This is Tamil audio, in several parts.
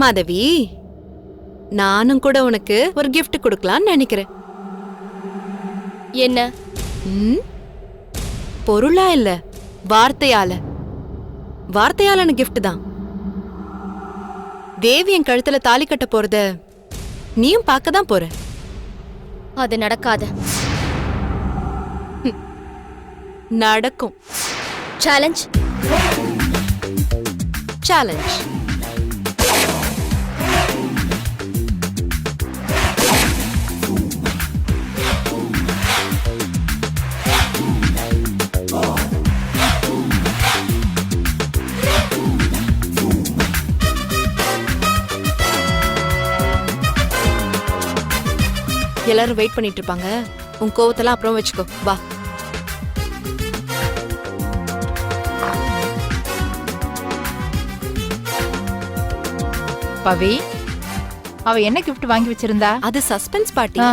மாதவி நானும் கூட உனக்கு ஒரு gift கொடுக்கலாம்னு நினைக்கிறேன். என்ன? பொருளா இல்ல வார்த்தையால. வார்த்தையாலான gift தான். தேவி என் கழுத்துல தாலி கட்ட போறத நீயும் பார்க்க தான் போற. அது நடக்காது. நடக்கும். சேலஞ்ச் சேலஞ்ச் எல்லாரும் வெயிட் பண்ணிட்டு இருப்பாங்க உன் கோவத்தெல்லாம் அப்புறம் வச்சுக்கோ. வா. பவி அவ என்ன gift வாங்கி வச்சிருந்தா? அது சஸ்பென்ஸ் பார்ட்டி ஆ,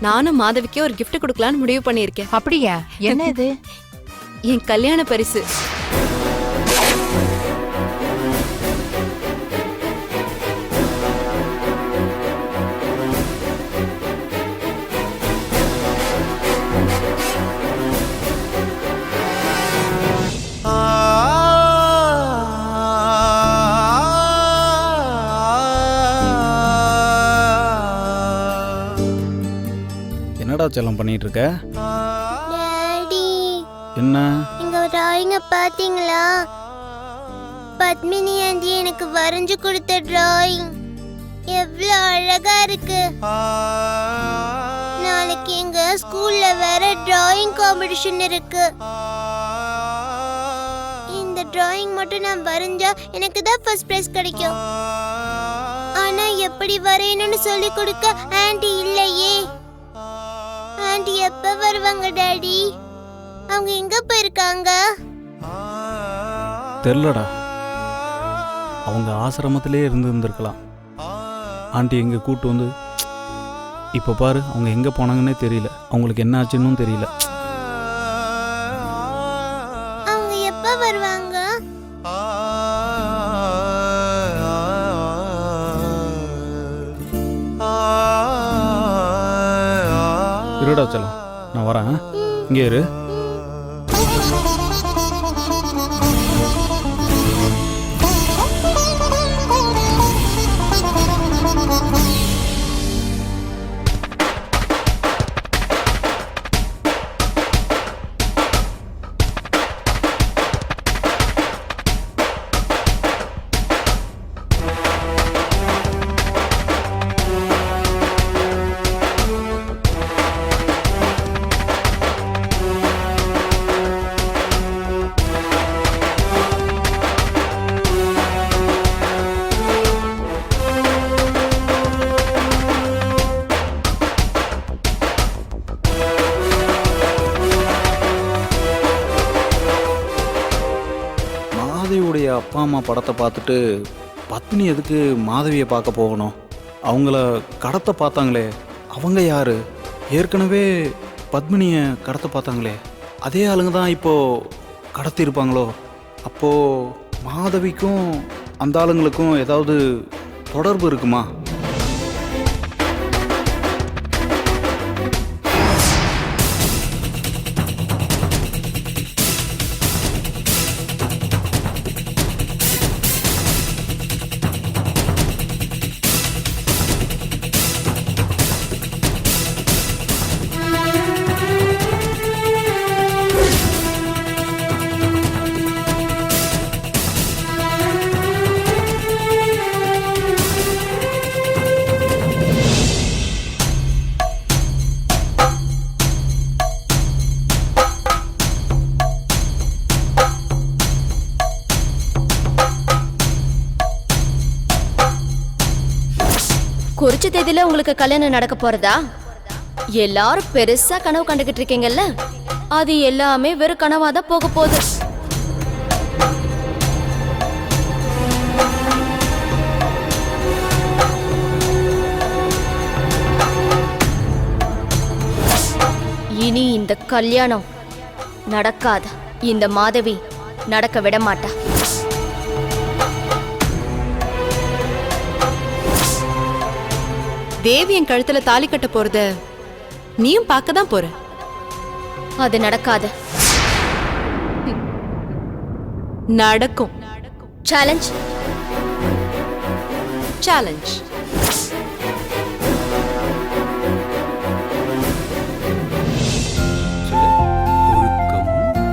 நானும் மாதவிக்கே ஒரு gift கொடுக்கலான்னு முடிவு பண்ணியிருக்கேன். அப்படியா? என்ன இது? என் கல்யாண பரிசு. செல்லம் பண்ணிட்டு இருக்க என்ன? இங்க டிராயிங்க பாத்தீங்களா? பத்மினி ஆண்டி எனக்கு வரைஞ்சு கொடுத்த டிராயிங் எவ்வளவு அழகா இருக்கு. நாளைக்கு எங்க ஸ்கூல்ல வேற டிராயிங் காம்படிஷன் இருக்கு. இந்த டிராயிங் மட்டும் நான் வரைஞ்சா எனக்கு தான் ஃபர்ஸ்ட் பிரைஸ் கிடைக்கும். ஆனா எப்படி வரையணும்னு சொல்லி கொடுக்க ஆண்டி இல்லையே. ஆண்டி எப்ப வருவாங்க டாடி? அவங்க எங்க போயிருக்காங்க? தெரிலடா. அவங்க ஆசிரமத்திலே இருந்து இருந்திருக்கலாம் ஆண்டி எங்கே கூட்டு வந்து இப்போ பாரு அவங்க எங்கே போனாங்கன்னே தெரியல. அவங்களுக்கு என்ன ஆச்சுன்னும் தெரியல. அவங்க எப்ப வருவாங்க? இருடா செல்லம். நான் வரேன் இங்கே இரு. அம்மா படத்தை பார்த்துட்டு பத்மினி எதுக்கு மாதவியை பார்க்க போகணும்? அவங்கள கடத்த பார்த்தாங்களே அவங்க யாரு? ஏற்கனவே பத்மினியை கடத்த பார்த்தாங்களே அதே ஆளுங்க தான் இப்போது கடத்தியிருப்பாங்களோ? அப்போது மாதவிக்கும் அந்த ஆளுங்களுக்கும் ஏதாவது தொடர்பு இருக்குமா? குறிச்ச தேதியில உங்களுக்கு கல்யாணம் நடக்க போறதா? எல்லாரும் பெருசா கனவு கண்டுகிட்டு இருக்கீங்கல்ல? அது எல்லாமே வெறும் கனவா தான் போக போகுது. இனி இந்த கல்யாணம் நடக்காது. இந்த மாதவி நடக்க விட மாட்டா. தேவி என் கழுத்துல தாலி கட்ட போறத. நீயும் பார்க்க தான் போற. அது நடக்காது. நடக்கும். சேலஞ்ச் சேலஞ்ச்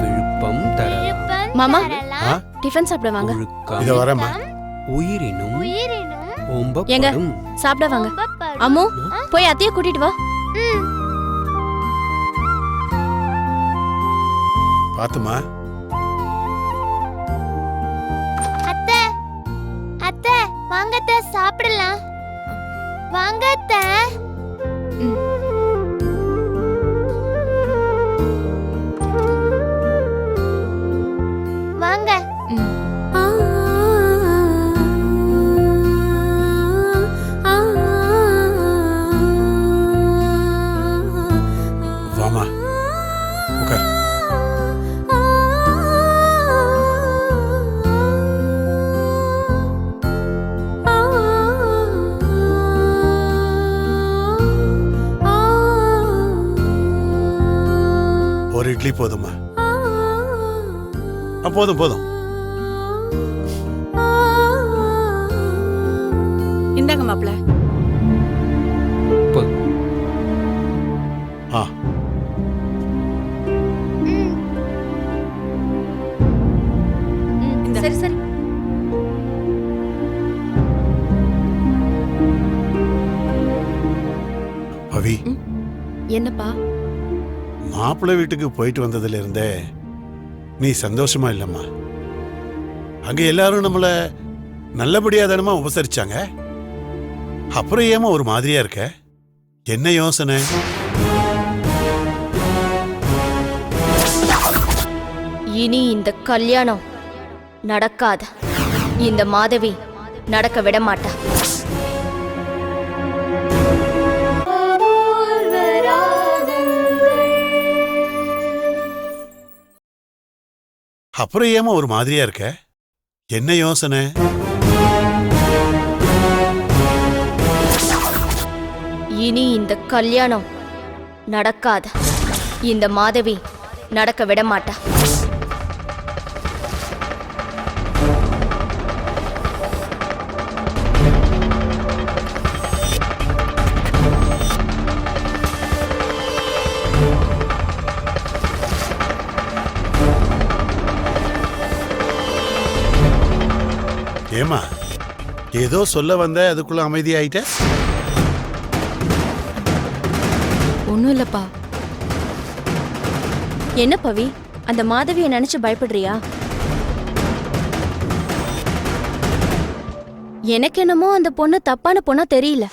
விழுப்பம் தரலாம். மாமா? டிஃபன் சாப்பிட வாங்க. ஒழுக்கம். இத வரேம்மா. உயிரினும் ஓம்பப்படும். சாப்பிட வாங்க. அம்மு போய் அத்தைய கூட்டிட்டு வா. பாத்துமா அத்தை அத்தை வாங்க அத்தை சாப்பிடலாம். வாங்க அத்தை. போதும் போதும். இந்தாங்க மாப்ள ஆ. சரி சரி. பவி. என்னப்பா? மாப்பிள்ளை வீட்டுக்கு போயிட்டு வந்ததுல இருந்தே நீ சந்தோஷமா இல்லம்மா. அங்க எல்லாரும் நம்மள நல்லபடியா தானமா உபசரிச்சாங்க? அப்புறம் ஏமா ஒரு மாதிரியா இருக்க? என்ன யோசனை? இனி இந்த கல்யாணம் நடக்காத. இந்த மாதவி நடக்க விட மாட்டா. அப்புறம் ஏமா ஒரு மாதிரியா இருக்க? என்ன யோசனை? இனி இந்த கல்யாணம் நடக்காத. இந்த மாதவி நடக்க விட மாட்டா. ஏமா ஏதோ சொல்ல வந்த அதுக்குள்ள அமைதியாயிட்ட? ஒன்றும் இல்லப்பா. என்ன பவி? அந்த மாதவியை நினைச்சு பயப்படுறியா? எனக்கு என்னமோ அந்த பொண்ணு தப்பான பொண்ணா தெரியல.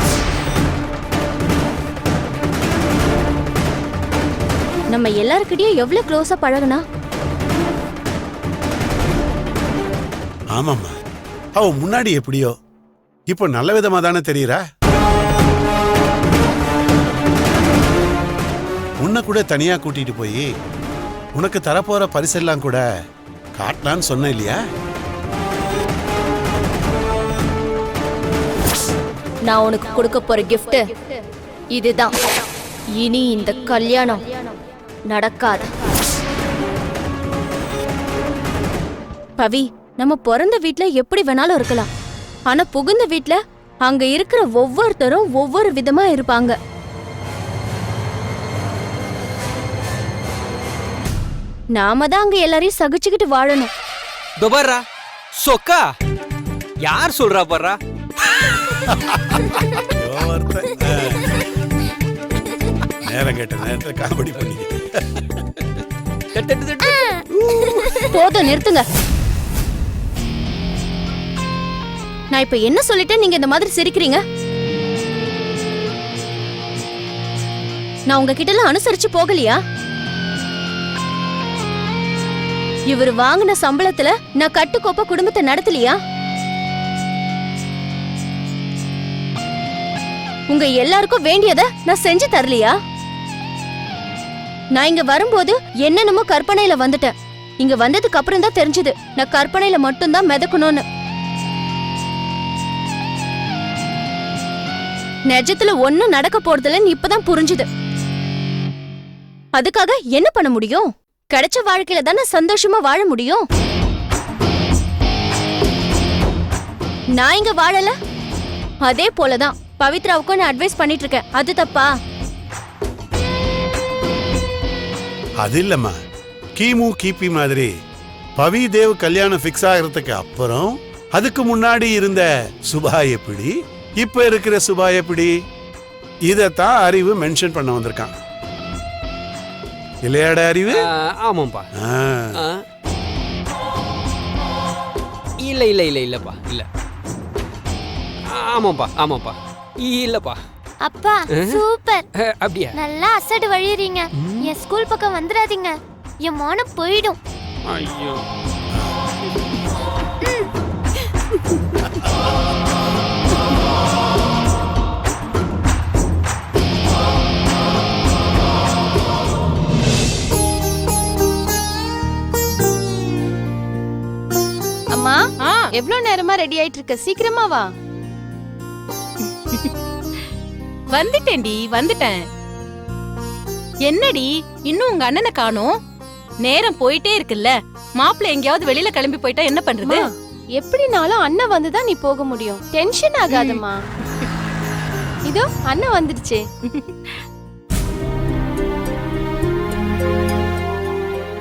நம்ம எல்லாருக்கிட்டயும் எவ்வளவு க்ளோஸா பழகுனா? ஆமாம்மா. அவ முன்னாடி எப்படியோ? இப்போ நல்ல விதமா தானே தெரியறா? உன்னை கூட தனியா கூட்டிட்டு போய் உனக்கு தரப்போற பரிசெல்லாம் கூட காட்டலான்னு சொன்னேன் இல்லையா? நான் உனக்கு கொடுக்க போற கிஃப்ட் இதுதான். இனி இந்த கல்யாணம் நடக்காது. பவி நம்ம பிறந்த வீட்ல எப்படி வேணாலும் இருக்கலாம் ஆனா புகுந்த வீட்ல அங்க இருக்கிற ஒவ்வொருத்தரும் ஒவ்வொரு விதமா இருப்பாங்க நாம தான் அங்க எல்லாரையும் சகிச்சுக்கிட்டு வாழணும் துபர்ரா சொக்கா யார் சொல்றா. ஆ. நேரம் கேட்ட நேரத்துல காமெடி பண்ணிக்கிட்டு டட்டு, டட்டு, டட்டு. போதும் நிறுத்துங்க நான் இப்ப என்ன சொல்லிட்டேன் நீங்க இந்த மாதிரி சிரிக்கிறீங்க? நான் உங்ககிட்ட எல்லாம் அனுசரிச்சு போகலையா? இவர் வாங்கின சம்பளத்துல நான் கட்டுக்கோப்ப குடும்பத்தை நடத்தலையா? உங்க எல்லாருக்கும் வேண்டியத நான் செஞ்சு தரலையா? நான் இங்க வரும்போது என்னென்னமோ கற்பனையில வந்துட்டேன். இங்க வந்ததுக்கு அப்புறம் தான் தெரிஞ்சது. நான் கற்பனையில மட்டும்தான் மிதக்கணும்னு. நிஜத்துல ஒண்ணும் நடக்க போறதில்லன்னு இப்பதான் புரிஞ்சுது. அதுக்காக என்ன பண்ண முடியும்? கிடைச்ச வாழ்க்கையில தானே சந்தோஷமா வாழ முடியும்? நான் இங்க வாழல? அதே போலதான் பவித்ராவுக்கும் நான் அட்வைஸ் பண்ணிட்டு இருக்கேன் அது தப்பா? அது இல்லம்மா. கிமு கிபி மாதிரி பவி தேவ் கல்யாணம் ஃபிக்ஸ் ஆகிறதுக்கு அப்புறம் அதுக்கு முன்னாடி இருந்த சுபா எப்படி? இப்ப இருக்கிற சுபா எப்படி? இதத்தான் அறிவு மென்ஷன் பண்ண வந்திருக்கான். இல்லையாடா அறிவு? ஆ, ஆமாம்ப்பா ஆ. ஆ. இல்ல இல்ல இல்ல இல்லப்பா இல்ல. ஆமாப்பா ஆமாப்பா இல்லப்பா. அப்பா சூப்பர். அப்படியா? நல்லா அசடு வழியறீங்க. என் ஸ்கூல் பக்கம் வந்துடாதீங்க. என் மானம் போயிடும். ஐயோ. எவ்ளோ நேரமா ரெடி ஆயிட்டு இருக்க சீக்கிரமா வா. வந்துட்டேன்டி வந்துட்டேன். என்னடி இன்னும் உங்க அண்ணனை காணோம்? நேரம் போயிட்டே இருக்குல்ல. மாப்பிள்ளை எங்கேயாவது வெளியில கிளம்பி போயிட்டா என்ன பண்றது? எப்படினாலும் அண்ணன் வந்துதான் நீ போக முடியும்? டென்ஷன் ஆகாதம்மா. இதோ அண்ணன் வந்துடுச்சே.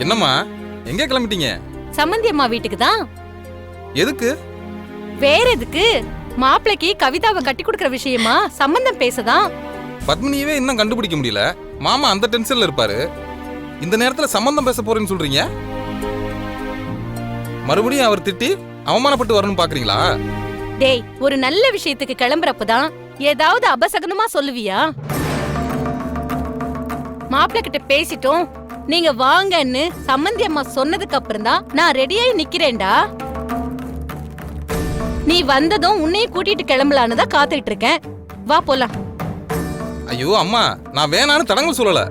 என்னம்மா? எங்க கிளம்பிட்டீங்க? சம்மந்தி அம்மா வீட்டுக்கு தான். எதுக்கு? வேற எதுக்கு? மாப்பிள்ளைக்கு கவிதாவை கட்டி கொடுக்கற விஷயமா? சம்பந்தம் பேசதான் பத்மினியவே இன்னும் கண்டுபிடிக்க முடியல. மாமா அந்த டென்ஷன்ல இருப்பாரு. இந்த நேரத்துல சம்பந்தம் பேச போறேன்னு சொல்றீங்க? மறுபடியும் அவர் திட்டி அவமானப்பட்டு வரணும்னு பாக்குறீங்களா? டேய் ஒரு நல்ல விஷயத்துக்கு கிளம்புறப்பதான் ஏதாவது அபசகனமா சொல்லுவியா? மாப்பிள்ளை கிட்ட பேசிட்டோம். நீங்க வாங்கன்னு சம்மந்தி அம்மா சொன்னதுக்கு அப்புறம் தான் நான் ரெடியாயி நிக்கிறேன்டா. நீ வந்ததும் உன்னையும் கூட்டிட்டு கிளம்பலான்னு தான் காத்துட்டு இருக்கேன் வா போலாம். ஐயோ அம்மா நான் வேணான்னு தடங்கல் சொல்லல.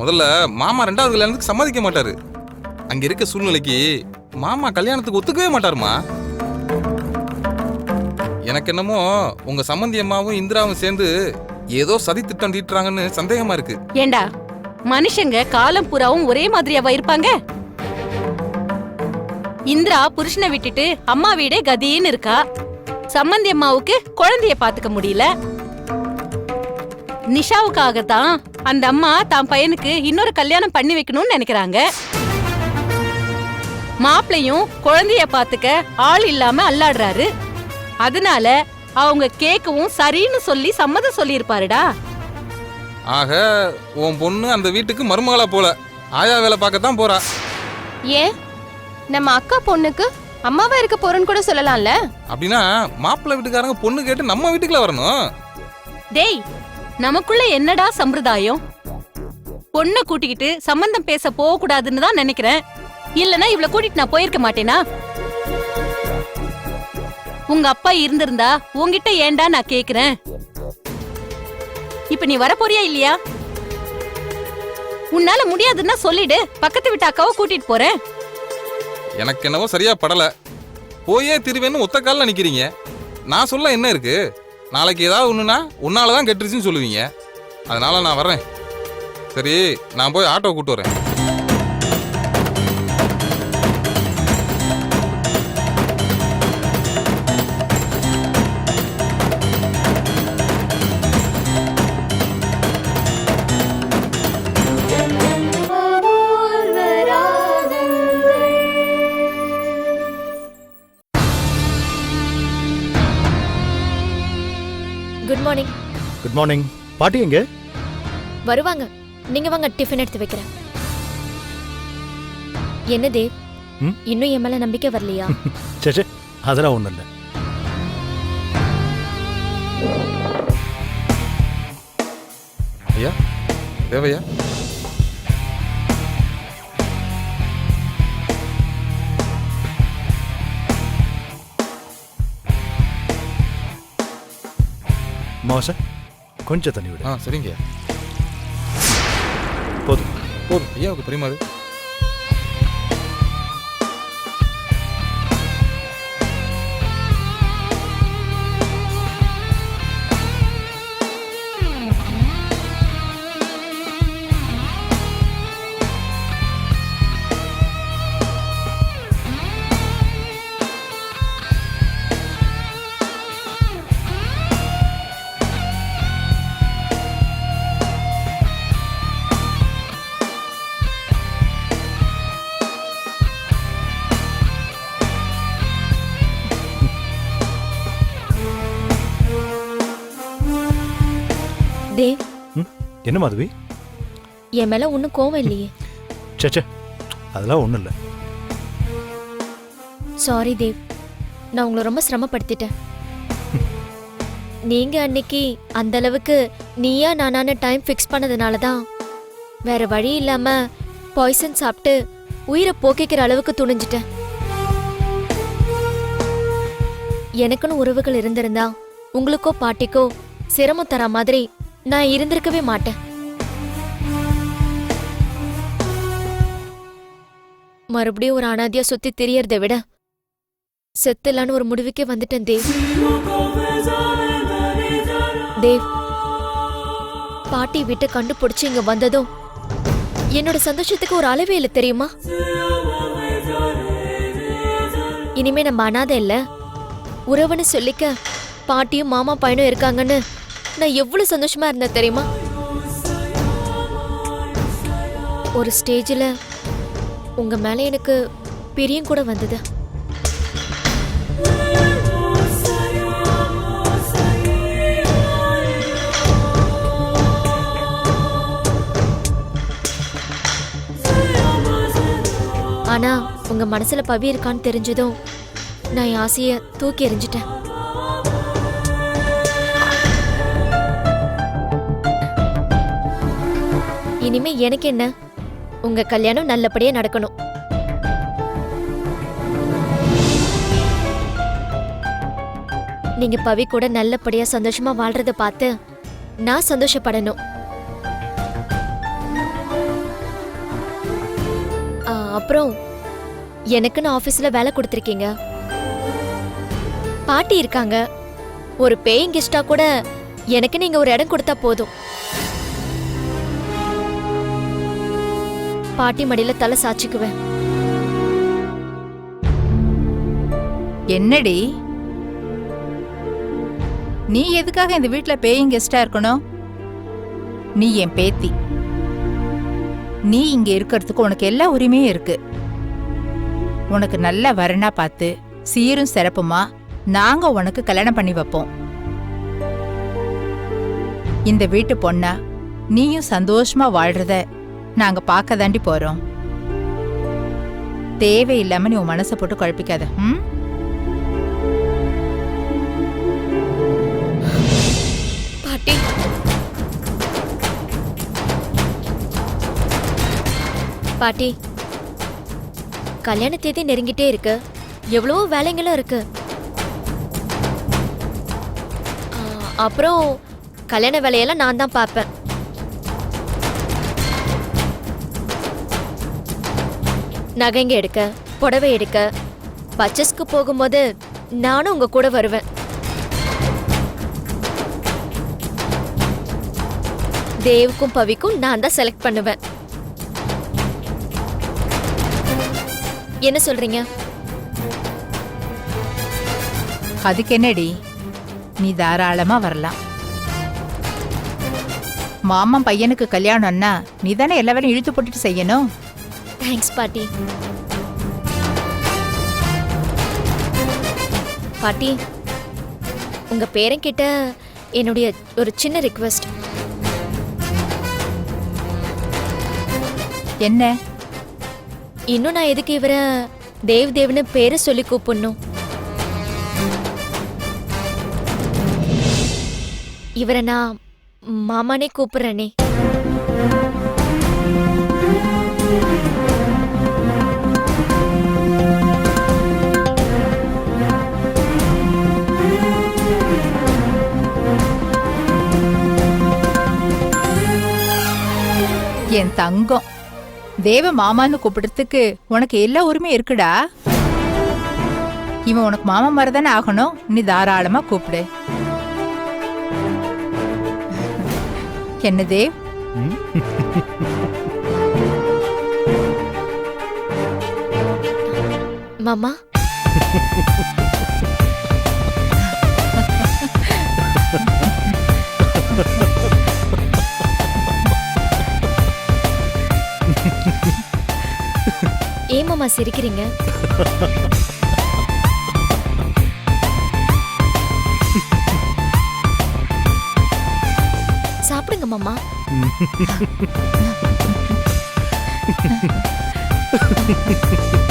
முதல்ல மாமா ரெண்டாவது கல்யாணத்துக்கு சம்மதிக்க மாட்டாரு. அங்க இருக்க சூழ்நிலைக்கு மாமா கல்யாணத்துக்கு ஒத்துக்கவே மாட்டாருமா? எனக்கு என்னமோ உங்க சம்மந்தி அம்மாவும் இந்திராவும் சேர்ந்து ஏதோ சதி திட்டம் தீட்டுறாங்கன்னு சந்தேகமா இருக்கு. ஏண்டா மனுஷங்க காலம் பூராவும் ஒரே மாதிரியாவா இருப்பாங்க? இந்திரா புருஷனை விட்டுட்டு அம்மா வீடே கதின்னு இருக்கா? சம்மந்தி அம்மாவுக்கு குழந்தைய பாத்துக்க முடியல. நிஷாவுக்காக தான் அந்த அம்மா தான் பையனுக்கு இன்னொரு கல்யாணம் பண்ணி வைக்கணும்னு நினைக்கிறாங்க. மாப்பிளையும் குழந்தைய பாத்துக்க ஆள் இல்லாம அல்லாடுறாரு. அதனால அவங்க கேட்கவும் சரின்னு சொல்லி சம்மதம் சொல்லியிருப்பாருடா. ஆக உன் பொண்ணு அந்த வீட்டுக்கு மருமகளா போல. ஆயா வேலை பார்க்கத்தான் போறா. ஏன்? நம்ம அக்கா பொண்ணுக்கு அம்மாவா இருக்க போறேன்னு கூட சொல்லலாம்ல. அப்படின்னா மாப்பிள்ளை வீட்டுக்காரங்க பொண்ணு கேட்டு நம்ம வீட்டுக்குள்ள வரணும். டேய் நமக்குள்ள என்னடா சம்பிரதாயம்? பொண்ணை கூட்டிக்கிட்டு சம்பந்தம் பேச போக கூடாதுன்னு தான் நினைக்கிறேன். இல்லனா இவள கூட்டிட்டு நான் போயிருக்க மாட்டேனா? உங்க அப்பா இருந்திருந்தா உன்கிட்ட ஏன்டா நான் கேக்குறேன்? இப்ப நீ வர போறியா இல்லையா? உன்னால முடியாதுன்னா சொல்லிடு. பக்கத்து வீட்டு அக்காவை கூட்டிட்டு போறேன். எனக்கு என்னவோ சரியா படல. போயே திருவேன்னு ஒத்த காலில் நிற்கிறீங்க நான் சொல்ல என்ன இருக்கு? நாளைக்கு ஏதாவது ஒண்ணுனா உன்னால தான் கெட்டுருச்சுன்னு சொல்லுவீங்க. அதனால நான் வர்றேன். சரி நான் போய் ஆட்டோ கூட்டு வரேன். மார்னிங் பாட்டி எங்க? வருவாங்க. நீங்க வாங்க டிஃபன் எடுத்து வைக்கிறேன். என்ன தேவ் ம்? இன்னும் என் மேல நம்பிக்கை வரலையா? சே சே அதெல்லாம் ஒன்றும் இல்லை. ஐயா தேவையா? மாச கொஞ்சம் தண்ணி விடு. ஆ சரிங்க. போதும். போதும். ஐயாவுக்கு பெரியமாது என்ன மாதவி? என் மேல ஒன்றும் கோவம் இல்லையே. சேச்சே அதெல்லாம் ஒன்றும் இல்லை. சாரி தேவ். நான் உங்களை ரொம்ப சிரமப்படுத்திட்டேன். நீங்க அன்னைக்கு அந்த அளவுக்கு நீயா நானான டைம் ஃபிக்ஸ் பண்ணதுனால தான் வேற வழி இல்லாம பாய்சன் சாப்பிட்டு உயிரை போக்கிக்கிற அளவுக்கு துணிஞ்சிட்டேன். எனக்குன்னு உறவுகள் இருந்திருந்தா உங்களுக்கோ பாட்டிக்கோ சிரமம் தர மாதிரி நான் இருந்திருக்கவே மாட்டேன். மறுபடியும் ஒரு அனாதியா சுத்தி தெரியறத விட செத்துலான்னு ஒரு முடிவுக்கே வந்துட்டேன் தேவ். தேவ் பாட்டி வீட்டை கண்டுபிடிச்சு இங்க வந்ததும் என்னோட சந்தோஷத்துக்கு ஒரு அளவே இல்லை தெரியுமா? இனிமே நம்ம அனாதை இல்ல. உறவுன்னு சொல்லிக்க பாட்டியும் மாமா பையனும் இருக்காங்கன்னு நான் எவ்வளவு சந்தோஷமா இருந்தேன் தெரியுமா? ஒரு ஸ்டேஜில் உங்க மேல எனக்கு பிரியம் கூட வந்தது. ஆனா உங்க மனசுல பவி இருக்கான்னு தெரிஞ்சதும் நான் என் ஆசைய தூக்கி எறிஞ்சிட்டேன். இனிமே எனக்கு என்ன? உங்க கல்யாணம் நல்லபடியா நடக்கணும். நீங்க பவி கூட நல்லபடியா சந்தோஷமா வாழ்றத பார்த்து நான் சந்தோஷப்படணும். அப்புறம் எனக்குன்னு ஆபீஸ்ல வேலை கொடுத்துருக்கீங்க. பாட்டி இருக்காங்க. ஒரு பேயிங் கெஸ்டா கூட எனக்கு நீங்க ஒரு இடம் கொடுத்தா போதும். பாட்டி மடியில தலை சாச்சிக்குவேன் என்னடி? நீ எதுக்காக இந்த வீட்ல பேயிங் கெஸ்டா இருக்கணும்? நீ என் பேத்தி. நீ இங்க இருக்கிறதுக்கு உனக்கு எல்லா உரிமையும் இருக்கு. உனக்கு நல்ல வரனா பார்த்து சீரும் சிறப்புமா நாங்க உனக்கு கல்யாணம் பண்ணி வைப்போம். இந்த வீட்டு பொண்ணா நீயும் சந்தோஷமா வாழ்றத நாங்க பார்க்க தாண்டி போறோம். தேவையில்லாம நீ உன் மனசை போட்டு குழப்பிக்காத ம்? பாட்டி. பாட்டி கல்யாண தேதி நெருங்கிட்டே இருக்கு. எவ்வளவோ வேலைங்களும் இருக்கு. அப்புறம் கல்யாண வேலையெல்லாம் நான் தான் பார்ப்பேன். நகைங்க எடுக்க புடவை எடுக்க. பர்ச்சேஸ்க்கு போகும்போது நானும் உங்க கூட வருவேன். தேவுக்கும் பவிக்கும் நான் தான் செலக்ட் பண்ணுவேன். என்ன சொல்றீங்க? அதுக்கு என்னடி? நீ தாராளமா வரலாம். மாமன் பையனுக்கு கல்யாணம்னா நீ தானே எல்லா வேலையும் இழுத்து போட்டுட்டு செய்யணும்? தேங்க்ஸ் பாட்டி. பாட்டி உங்க பேரன்கிட்ட என்னுடைய ஒரு சின்ன ரிக்வெஸ்ட் என்ன? இன்னும் நான் எதுக்கு இவரை தேவ் தேவ்னு பேரை சொல்லி கூப்பிடணும்? இவரை நான் மாமானே கூப்பிடுறேனே. என் தங்கம். தேவ மாமான்னு கூப்பிடுறதுக்கு உனக்கு எல்லா உரிமையும் இருக்குடா. இவன் உனக்கு மாமா மாதிரி தானே ஆகணும். நீ தாராளமா கூப்பிடு. என்ன தேவ் மாமா? ஏன் சிரிக்கிறீங்க சாப்பிடுங்க மாமா ம்.